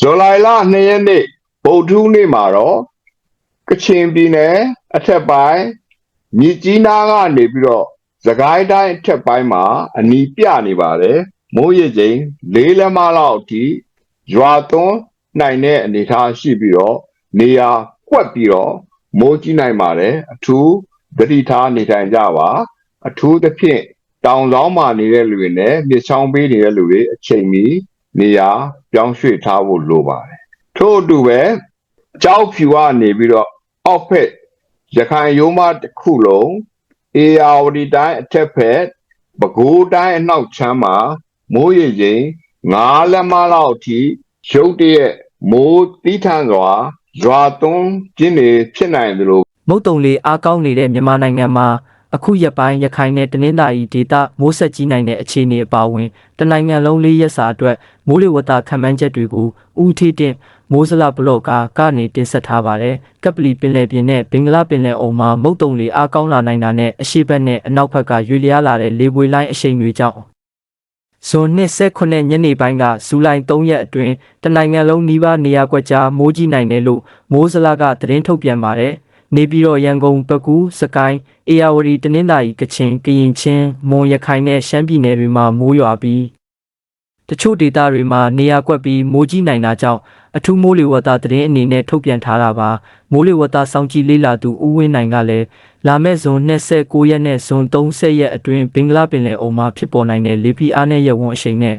ဇူလိုင်လ2ရက်နေ့ဗုဒ္ဓဟူးနေ့မှာတော့ကချင်ပြည်နယ်အထက်ပိုင်းမြစ်ကြီးနားကနေပြီးတော့သခိုင်းတိုင်းအထက်ပိုင်းမှာအနီးပြနေပါတယ်မိုးရေချိန်၄လက်မလောက်အထိရွာသွန်းနိုင်တဲ့အနေအထားရှိပြီးတော့နေရာကွက်ပြီးတော့မိုးကြီးနိုင်ပါတယ်အထူးသတိထားနေထိုင်ကြပါ အထူးသဖြင့်တောင်ဆောင်မှာနေတဲ့လူတွေနဲ့မြစ်ချောင်းပေးနေတဲ့လူတွေအချိန်မီ နေရာပြောင်းရွှေ့ထားဖို့လိုပါတယ်ထို့အတူပဲကြောက်ဖြူကနေပြီးတော့အောက်ဖက်ရခိုင်ရိုးမတစ်ခုလုံးအေယာဝတီတိုင်းအထက်ဖက်ပဲခူးတိုင်းအနောက်ချမ်းမှာမိုးရေချိန်9လက်မလောက်အထိရုတ်တရက်မိုးတီးထန်စွာရွာသွန်းပြင်းနေဖြစ်နိုင်သလိုမုတ်တုံလေးအားကောင်းနေတဲ့မြန်မာနိုင်ငံမှာ အခုရက်ပိုင်းရခိုင်နဲ့တနင်္သာရီဒေသမိုးဆက်ကြီးနိုင်တဲ့အခြေအနေအပါအဝင်တနိုင်ငံလုံးလေးရက်စာအတွက်မိုးလေဝသခန့်မှန်းချက်တွေကိုဦးထီးတင်မိုးစလဘလော့ကာကနေတင်ဆက်ထားပါတယ်။ကပလီပင်လယ်ပြင်နဲ့ဘင်္ဂလားပင်လယ်အုံမှာမုတ်တုံလေးအားကောင်းလာနိုင်တာနဲ့အရှိတ်နဲ့အနောက်ဘက်ကရွေလျားလာတဲ့လေပွေလိုင်းအရှိန်တွေကြောင့်ဇွန်29ညနေပိုင်းကဇူလိုင်3ရက်အတွင်းတနိုင်ငံလုံးနီးပါးနေရာကွက်ကြားမိုးကြီးနိုင်တယ်လို့မိုးစလကသတင်းထုတ်ပြန်ပါတယ်။ နေပြည်တော်ရန်ကုန်ပဲခူးစကိုင်းအေရဝတီတနင်္သာရီကချင်ကရင်ချင်းမွန်ရခိုင်နဲ့ရှမ်းပြည်နယ်တွေမှာမိုးရွာပြီးတချို့ဒေသတွေမှာနေရာကွက်ပြီးမိုးကြီးနိုင်တာကြောင့်အထူးမိုးလေဝသသတင်းအနေနဲ့ထုတ်ပြန်ထားတာပါမိုးလေဝသစောင့်ကြည့်လေ့လာသူဦးဝင်းနိုင်ကလည်းလာမယ့်ဇွန်29ရက်နဲ့ဇွန်30ရက်အတွင်းဘင်္ဂလားပင်လယ်အုံမှာဖြစ်ပေါ်နိုင်တဲ့လေပြင်းအားနဲ့ရဝန်းအရှိန်နဲ့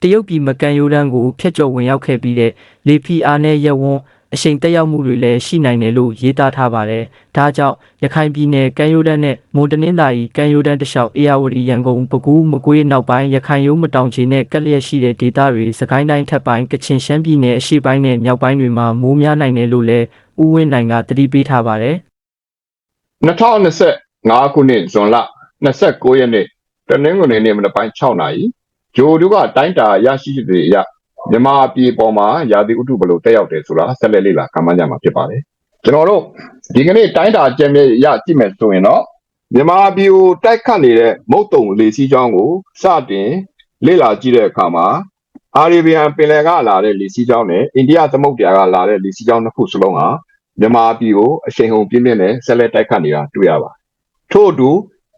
တရုတ်ပြည်မကန်ရိုးတန်းကိုဖျက်ကျော်ဝင်ရောက်ခဲ့ပြီးတဲ့လေပြင်းအားနဲ့ရဝန်း အရှိန်တက်ရောက်မှုတွေလည်းရှိနိုင်တယ်လို့ရေးသားထားပါတယ်။ဒါကြောင့်ရခိုင်ပြည်နယ်ကမ်းရိုးတန်းနဲ့မွန်တနင်္သာရီကမ်းရိုးတန်းတစ်လျှောက်အေရဝတီရန်ကုန်ပဲခူးမကွေးနောက်ပိုင်းရခိုင်ရိုးမတောင်ချေနဲ့ကက်လျက်ရှိတဲ့ဒေသတွေစကိုင်းတိုင်းထက်ပိုင်းကချင်ရှမ်းပြည်နယ်အရှေ့ပိုင်းနဲ့မြောက်ပိုင်းတွေမှာမိုးများနိုင်တယ်လို့လည်းဦးဝင်းနိုင်ကသတိပေးထားပါတယ်။2025ခုနှစ်ဇွန်လ29ရက်နေ့တနင်္ဂနွေနေ့မနက်ပိုင်း6နာရီဂျိုတို့ကတိုင်းတာရရှိချက်တွေအရ မြန်မာပြည်ပေါ်မှာရာသီဥတုဘယ်လိုတက်ရောက်တယ်ဆိုတာဆက်လက်လေ့လာခန့်မှန်းကြမှာဖြစ်ပါတယ်ကျွန်တော်တို့ဒီကနေ့တိုင်းတာကျက်မြဲရကြည့်မယ်ဆိုရင်တော့မြန်မာပြည်ကိုတိုက်ခတ်နေတဲ့မုတ်တုံလေစီးကြောင်းကိုစတင်လေ့လာကြည့်တဲ့အခါမှာအာရေဗီယံပင်လယ်ကလာတဲ့လေစီးကြောင်းနဲ့အိန္ဒိယသမုဒ္ဒရာကလာတဲ့လေစီးကြောင်းနှစ်ခုစလုံးဟာမြန်မာပြည်ကိုအရှိန်ဟုန်ပြင်းပြင်းနဲ့ဆက်လက်တိုက်ခတ်နေတာတွေ့ရပါတယ်ထို့အတူ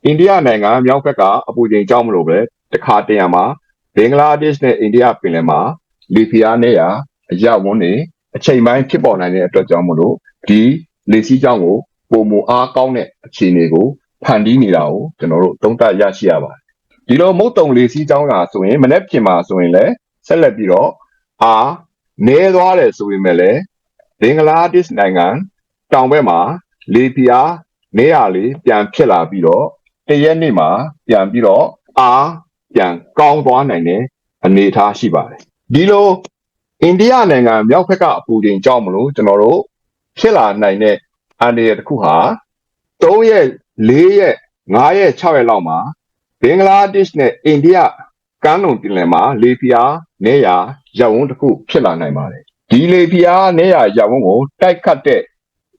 အိန္ဒိယနိုင်ငံမြောက်ဘက်ကအပူချိန်ကြောင်းမလို့ပဲတခါတရံမှာဘင်္ဂလားဒေ့ရှ်နဲ့အိန္ဒိယပင်လယ်မှာ လီဖီယာနဲ့ရာအရဝန်းနေအချိန်ပိုင်းဖြစ်ပေါ်နိုင်တဲ့အတွက်ကြောင့်မလို့ဒီလေစီးကြောင်းကိုပုံမအားကောင်းတဲ့အခြေအနေကိုဖန်တီးနေတာကိုကျွန်တော်တို့သုံးသပ်ရရှိရပါတယ်ဒီလိုမုတ်တုံလေစီးကြောင်းကဆိုရင်မနေ့ပြင်မှာဆိုရင်လည်းဆက်လက်ပြီးတော့အာနေသွားတယ်ဆိုရင်လည်းဘင်္ဂလားဒေ့ရှ်နိုင်ငံတောင်ဘက်မှာလေဖီယာနေရလေးပြန်ဖြစ်လာပြီးတော့တရက်နေ့မှာပြန်ပြီးတော့အာပြန်ကောင်းသွားနိုင်တဲ့အနေအထားရှိပါတယ် ဒီလိုအိန္ဒိယနိုင်ငံမြောက်ဘက်ကအပူချိန်ကြောက်မလို့ကျွန်တော်တို့ဖြစ်လာနိုင်တဲ့အန္တရာယ်တစ်ခုဟာ3ရက်4ရက်5ရက်6ရက်လောက်မှာဘင်္ဂလားဒေ့ရှ်နဲ့အိန္ဒိယကမ်းလွန်ပြည်နယ်မှာလေပြားနေရရပ်ဝန်းတစ်ခုဖြစ်လာနိုင်ပါတယ်ဒီလေပြားနေရရပ်ဝန်းကိုတိုက်ခတ်တဲ့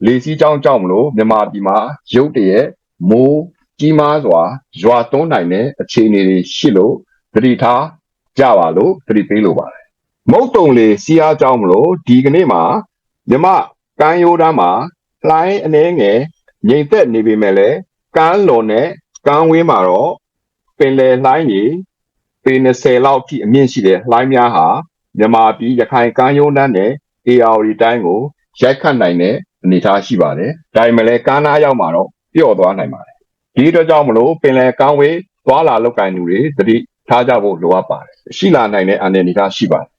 လေစီးကြောင်းကြောင့်မလို့မြန်မာပြည်မှာရုတ်တရက်မိုးကြီးမားစွာရွာသွန်းနိုင်တဲ့အခြေအနေတွေရှိလို့သတိထားကြပါလို့သတိပေးလိုပါတယ် မုတ်တုံလေစီးအားကြောင့်မလို့ဒီကနေ့မှာမြမကမ်းရိုးတန်းမှာလှိုင်းအနှဲငယ်ငြိမ်သက်နေပေမဲ့လည်းကမ်းလွန်နဲ့ကမ်းဝင်းမှာတော့ပင်လယ်လှိုင်းကြီးပေ20လောက်ထိအမြင့်ရှိတဲ့လှိုင်းများဟာမြန်မာပြည်ရခိုင်ကမ်းရိုးတန်းနဲ့ AR တိုင်းကိုရိုက်ခတ်နိုင်တဲ့အနေအထားရှိပါတယ်။ဒါပေမဲ့လည်းကမ်းနားရောက်မှာတော့ပျော့သွားနိုင်ပါတယ်။ဒီအတွက်ကြောင့်မလို့ပင်လယ်ကမ်းဝေးသွားလာလောက်ကင်သူတွေသတိထားကြဖို့လိုအပ်ပါတယ်။ရှိလာနိုင်တဲ့အနေအထားရှိပါတယ်။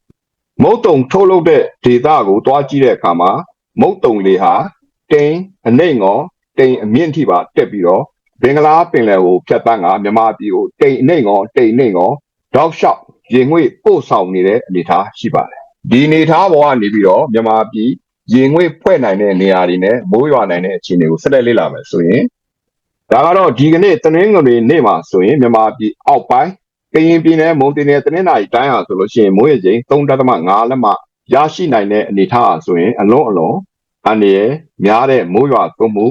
မုတ်တုံထုတ်လုပ်တဲ့ဒေတာကိုတွားကြည့်တဲ့အခါမှာမုတ်တုံလေးဟာတိန်အနှိမ့်ငေါတိန်အမြင့်ထိပါတက်ပြီးတော့ဘင်္ဂလားပင်လယ်ကိုဖြတ်တန်းကမြန်မာပြည်ကိုတိန်အနှိမ့်ငေါတိန်နှိမ့်ငေါတောက်လျှောက်ရင်ငွေပို့ဆောင်နေတဲ့အနေအထားရှိပါတယ်။ဒီအနေအထားပေါ်ကနေပြီးတော့မြန်မာပြည်ရင်ငွေဖွဲ့နိုင်တဲ့နေရာတွေနဲ့မိုးရွာနိုင်တဲ့အခြေအနေကိုဆက်လက်လေ့လာမယ်ဆိုရင်ဒါကတော့ဒီကနေ့တနင်္ဂနွေနေ့မှာဆိုရင်မြန်မာပြည်အောက်ပိုင်း ကရင်ပြည်နယ်မွန်ပြည်နယ်တနင်္သာရီတိုင်းဟာဆိုလို့ရှိရင်မိုးရေချိန်3.5လက်မှရရှိနိုင်တဲ့အနေအထားဟာဆိုရင်အလုံးအလုံးအန္တရာယ်များတဲ့မိုးရွာသွန်းမှု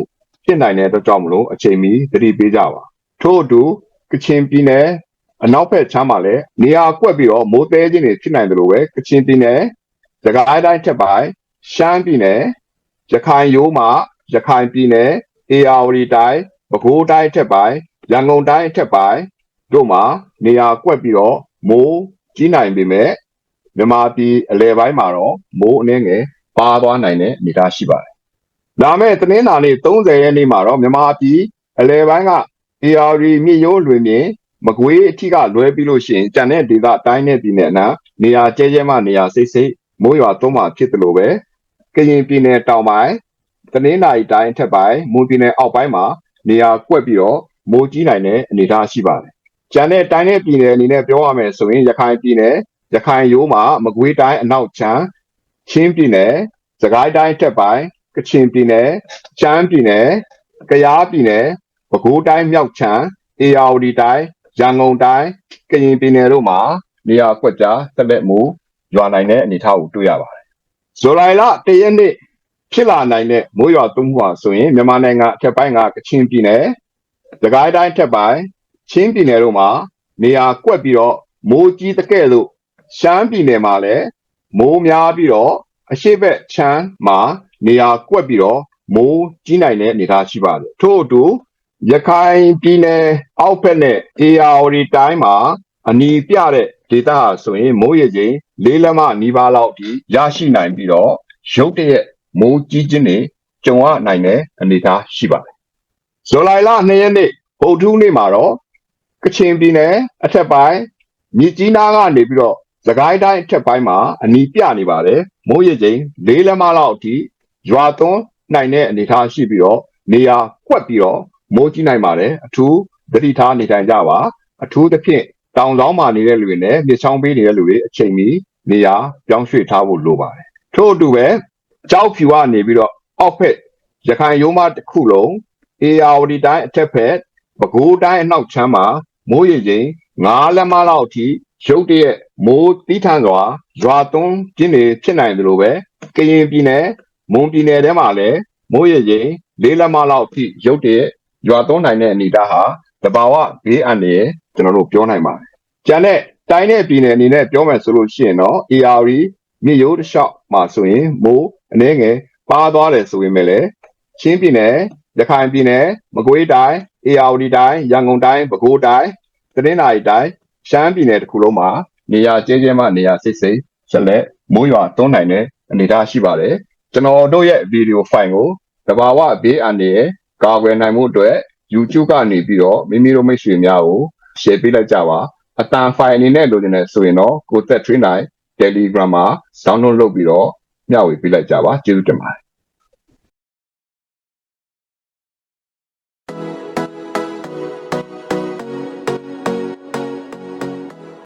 ဖြစ်နိုင်တဲ့အတွက်ကြောင့်မလို့အချိန်မီသတိပေးကြပါထို့အတူကချင်ပြည်နယ်အနောက်ဘက်ခြမ်းမှာလည်းနေရာကွက်ပြီးတော့မိုးသေးခြင်းတွေဖြစ်နိုင်တယ်လို့ပဲကချင်ပြည်နယ်စကိုင်းတိုင်းထက်ပိုင်းရှမ်းပြည်နယ်ရခိုင်ရိုးမှာရခိုင်ပြည်နယ်အေရဝတီတိုင်းပဲခူးတိုင်းထက်ပိုင်းရန်ကုန်တိုင်းထက်ပိုင်း တို့မှာနေရာကွက်ပြီးတော့မိုးကြီးနိုင်ပေမဲ့မြန်မာပြည်အလဲပိုင်းမှာတော့မိုးအနည်းငယ်ပါသွားနိုင်တဲ့အနေအထားရှိပါတယ်။ဒါမဲ့တင်းနာနေ့30ရက်နေ့မှာတော့မြန်မာပြည်အလဲပိုင်းက AR မြစ်ရိုးလွင်ပြင်မကွေးအထိကလွဲပြီးလို့ရှိရင်ကြံတဲ့ဒေသတိုင်းနဲ့ပြည်နယ်အနားနေရာကျဲကျဲမှနေရာစိတ်စိတ်မိုးရွာသွန်းမှဖြစ်တယ်လို့ပဲကရင်ပြည်နယ်တောင်ပိုင်းတနင်္လာရီတိုင်းထက်ပိုင်းမွန်ပြည်နယ်အောက်ပိုင်းမှာနေရာကွက်ပြီးတော့မိုးကြီးနိုင်တဲ့အနေအထားရှိပါတယ်။ ကြံတဲ့တိုင်းနဲ့ပြည်နယ်အနေနဲ့ပြောရမယ်ဆိုရင်ရခိုင်ပြည်နယ်ရခိုင်ရိုးမှာမကွေးတိုင်းအနောက်ချမ်းချင်းပြည်နယ်စကိုင်းတိုင်းထက်ပိုင်းကချင်ပြည်နယ်ရှမ်းပြည်နယ်ကယားပြည်နယ်ပဲခူးတိုင်းမြောက်ချမ်းအေရဝတီတိုင်းရန်ကုန်တိုင်းကရင်ပြည်နယ်တို့မှာနေရာကွက်ကြားတက်လက်မှုရွာနိုင်တဲ့အနေအထားကိုတွေ့ရပါတယ်။ဇူလိုင်လ၁ရက်နေ့ဖြစ်လာနိုင်တဲ့မိုးရွာသွန်းမှုဟာဆိုရင်မြန်မာနိုင်ငံအထက်ပိုင်းကကချင်ပြည်နယ်၊စကိုင်းတိုင်းထက်ပိုင်း ချင်းပြည်နယ်တို့မှာနေရာကွက်ပြီးတော့မိုးကြီးတကဲ့သို့ရှမ်းပြည်နယ်မှာလည်းမိုးများပြီးတော့အရှိတ်ချမ်းမှာနေရာကွက်ပြီးတော့မိုးကြီးနိုင်တဲ့အနေအထားရှိပါတယ်။ထို့အတူရခိုင်ပြည်နယ်အောက်ဘက်နဲ့အေရဝတီတိုင်းမှာအနီးပြတဲ့ဒေသဟာဆိုရင်မိုးရေချိန်လေးလက်မနီးပါးလောက်ထိရရှိနိုင်ပြီးတော့ရုတ်တရက်မိုးကြီးခြင်းတွေကြုံရနိုင်တဲ့အနေအထားရှိပါတယ်။ဇူလိုင်လ2ရက်နေ့ဗုဒ္ဓဟူးနေ့မှာတော့ ကချင်ပြည်နယ်အထက်ပိုင်းမြစ်ကြီးနားကနေပြီးတော့စကိုင်းတိုင်းအထက်ပိုင်းမှာအနီးပြနေပါတယ်။မိုးရေချိန်လေးလက်မလောက်အထိရွာသွန်းနိုင်တဲ့အနေအထားရှိပြီးတော့နေရာကွက်ပြီးတော့မိုးကြီးနိုင်ပါတယ်အထူးသတိထားနေထိုင်ကြပါအထူးသဖြင့်တောင်ဆောင်မှာနေတဲ့လူတွေနဲ့မြေချောင်းပေးနေတဲ့လူတွေအချိန်မီနေရာပြောင်းရွှေ့ထားဖို့လိုပါတယ်ထို့အတူပဲကြောက်ဖြူကနေပြီးတော့အောက်ဖက်ရခိုင်ရိုးမတစ်ခုလုံးအေယာဝတီတိုင်းအထက်ဖက်ပဲခူးတိုင်းအနောက်ချမ်းမှာ မိုးရေချိန်9လက်မလောက်အထိရုတ်တရက်မိုးတီးထန်စွာရွာသွန်းပြင်းနေဖြစ်နိုင်တယ်လို့ပဲကရင်ပြည်နယ်မွန်ပြည်နယ်ထဲမှာလည်းမိုးရေချိန်လေးလက်မလောက်အထိရုတ်တရက်ရွာသွန်းနိုင်တဲ့အနေအထားဟာတဘာဝဘေးအန္တရာယ်ကျွန်တော်တို့ပြောနိုင်ပါတယ်။ကျန်တဲ့တိုင်းနဲ့ပြည်နယ်အနေနဲ့ပြောမယ်ဆိုလို့ရှိရင်တော့ AR မြေရိုးတစ်လျှောက်မှာဆိုရင်မိုးအနည်းငယ်ပါသွားတယ်ဆိုရင်လည်းချင်းပြည်နယ်ရခိုင်ပြည်နယ်မကွေးတိုင်းအေရဝတီတိုင်းရန်ကုန်တိုင်းပဲခူးတိုင်း တနင်္သာရီတိုင်းရှမ်းပြည်နယ်တစ်ခုလုံးမှာနေရာကျဲကျဲမှနေရာစိတ်စိတ်ဆက်လက်မိုးရွာသွန်းနိုင်တဲ့အနေအထားရှိပါတယ်ကျွန်တော်တို့ရဲ့ဗီဒီယိုဖိုင်ကိုတဘာဝဘေးအန္တရာယ်ကာကွယ်နိုင်မှုအတွက် YouTube ကနေပြီးတော့မိမိတို့မိတ်ဆွေများကို share ပေးလိုက်ကြပါအတန်ဖိုင်အနေနဲ့လိုချင်တယ်ဆိုရင်တော့ကိုသက် train နိုင် Telegram မှာ download လုပ်ပြီးတော့မျှဝေပေးလိုက်ကြပါကျေးဇူးတင်ပါတယ်